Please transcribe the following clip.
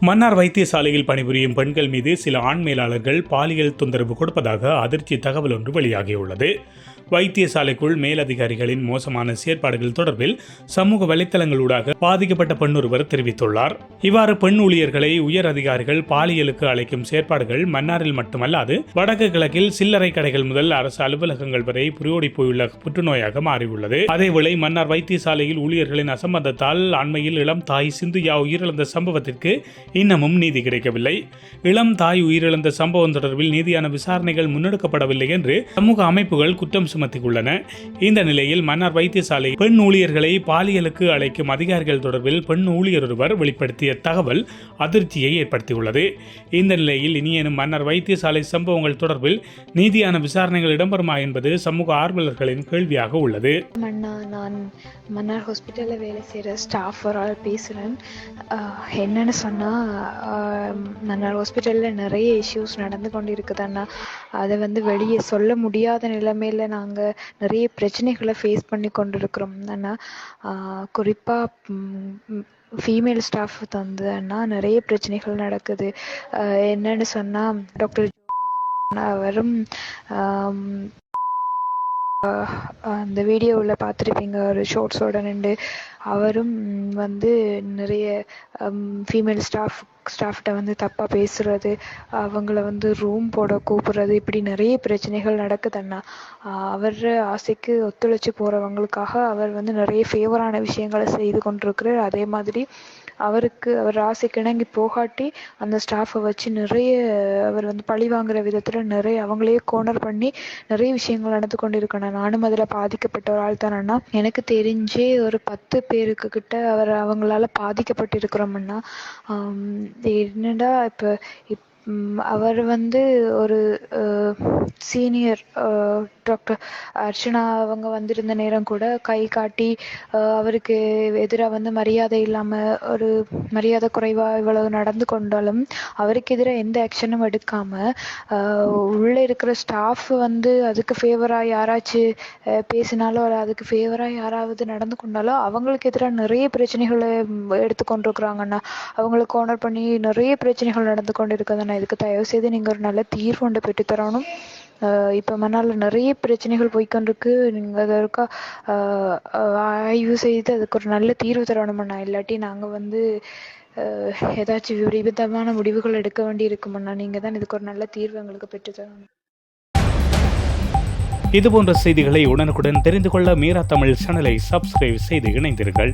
மன்னார் வைத்தியசாலையில் பணிபுரியும் பெண்கள் மீது சில ஆண் மேலாளர்கள் பாலியல் தொந்தரவு கொடுப்பதாக அதிர்ச்சி தகவல் ஒன்று வெளியாகியுள்ளது. வைத்தியசாலைக்குள் மேலதிகாரிகளின் மோசமான செயற்பாடுகள் தொடர்பில் சமூக வலைத்தளங்களூடாக பாதிக்கப்பட்ட பெண்ணொருவர் தெரிவித்துள்ளார். இவ்வாறு பெண் ஊழியர்களை உயர் அதிகாரிகள் பாலியலுக்கு அழைக்கும் செயற்பாடுகள் மன்னாரில் மட்டுமல்லாது வடக்கு கிழக்கில் சில்லறை கடைகள் முதல் அரசு அலுவலகங்கள் வரை புரியோடி போயுள்ள புற்றுநோயாக மாறியுள்ளது. அதேவேளை மன்னார் வைத்தியசாலையில் ஊழியர்களின் அசம்பந்தத்தால் அண்மையில் இளம் தாய் சிந்துயா உயிரிழந்த சம்பவத்திற்கு இன்னமும் நீதி கிடைக்கவில்லை. இளம் தாய் உயிரிழந்த சம்பவம் தொடர்பில் நீதியான விசாரணைகள் முன்னெடுக்கப்படவில்லை என்று சமூக அமைப்புகள் குற்றம் சுமத்தியுள்ளன. இந்த நிலையில் மன்னார் வைத்தியசாலை பெண் ஊழியர்களை பாலியலுக்கு அழைக்கும் அதிகாரிகள் தொடர்பில் பெண் ஊழியர் ஒருவர் வெளிப்படுத்திய தகவல் அதிர்ச்சியை ஏற்படுத்தியுள்ளது. இந்த நிலையில் இனியேனும் மன்னர் வைத்தியசாலை சம்பவங்கள் தொடர்பில் நீதியான விசாரணைகள் இடம்பெறுமா என்பது சமூக ஆர்வலர்களின் கேள்வியாக உள்ளது. நான் மன்னார் ஹாஸ்பிட்டலில் வேலை செய்கிற ஸ்டாஃப் ஒரு ஆள் பேசுகிறேன் என்னென்னு சொன்னால் நம்ம ஹாஸ்பிட்டலில் நிறைய இஷ்யூஸ் நடந்து கொண்டு அண்ணா. அதை வந்து வெளியே சொல்ல முடியாத நிலைமையில் நாங்கள் நிறைய பிரச்சனைகளை ஃபேஸ் பண்ணி கொண்டு இருக்கிறோம் அண்ணா குறிப்பாக ஃபீமேல் ஸ்டாஃப் தந்து அண்ணா நிறைய பிரச்சனைகள் நடக்குது. என்னன்னு சொன்னால் டாக்டர் அவரும் அந்த வீடியோவில் பார்த்துருப்பீங்க ஒரு ஷோர்ட்ஸோட நின்று. அவரும் வந்து நிறைய ஃபீமேல் ஸ்டாஃப் ஸ்டாஃப்கிட்ட வந்து தப்பாக பேசுறது அவங்கள வந்து ரூம் போட கூப்பிடுறது இப்படி நிறைய பிரச்சனைகள் நடக்குது அண்ணா. அவர் ஆசைக்கு ஒத்துழைச்சு போகிறவங்களுக்காக அவர் வந்து நிறைய ஃபேவரான விஷயங்களை செய்து கொண்டிருக்கிறார். அதே மாதிரி அவருக்கு அவர் ஆசைக்கு இணங்கி போகாட்டி அந்த ஸ்டாஃபை வச்சு நிறைய அவர் வந்து பழி வாங்குற விதத்தில் நிறைய அவங்களையே கோனர் பண்ணி நிறைய விஷயங்கள் நடந்து கொண்டிருக்கணும். நானும் அதில் பாதிக்கப்பட்ட ஒரு ஆள் தானேண்ணா? எனக்கு தெரிஞ்சே ஒரு பத்து பேருக்கு கிட்ட அவர் அவங்களால பாதிக்கப்பட்டிருக்கிறோம்னா என்னடா இப்போ இப் அவர் வந்து ஒரு சீனியர் டாக்டர் அர்ச்சனா அவங்க வந்திருந்த நேரம் கூட கை காட்டி அவருக்கு எதிராக வந்து மரியாதை இல்லாமல் ஒரு மரியாதை குறைவாக இவ்வளவு நடந்து கொண்டாலும் அவருக்கு எதிராக எந்த ஆக்ஷனும் எடுக்காமல் உள்ளே இருக்கிற ஸ்டாஃப் வந்து அதுக்கு ஃபேவராக யாராச்சும் பேசினாலோ அதுக்கு ஃபேவராக யாராவது நடந்து கொண்டாலோ அவங்களுக்கு எதிராக நிறைய பிரச்சனைகளை ம், அவங்களுக்கு ஓனர் கோனர் பண்ணி நிறைய பிரச்சனைகள் நடந்து கொண்டு இருக்குதுண்ணா இதுக்கு தயவு செய்து நீங்கள் ஒரு நல்ல தீர்வு ஒன்று பெற்றுத்தரணும் ஆஹ் இப்ப நிறைய பிரச்சனைகள் போய்க்கொண்டிருக்கு. நீங்க அதற்கா ஆய்வு செய்து அதுக்கு ஒரு நல்ல தீர்வு தரணுமண்ணா இல்லாட்டி நாங்க வந்து ஏதாச்சும் விபரீதமான முடிவுகள் எடுக்க வேண்டி இருக்குமண்ணா நீங்க தான் இதுக்கு ஒரு நல்ல தீர்வு எங்களுக்கு பெற்றுத்தரணும் இது இதுபோன்ற செய்திகளை உடனுக்குடன் தெரிந்து கொள்ள மீரா தமிழ் சேனலை சப்ஸ்கிரைப் செய்து இணைந்தீர்கள்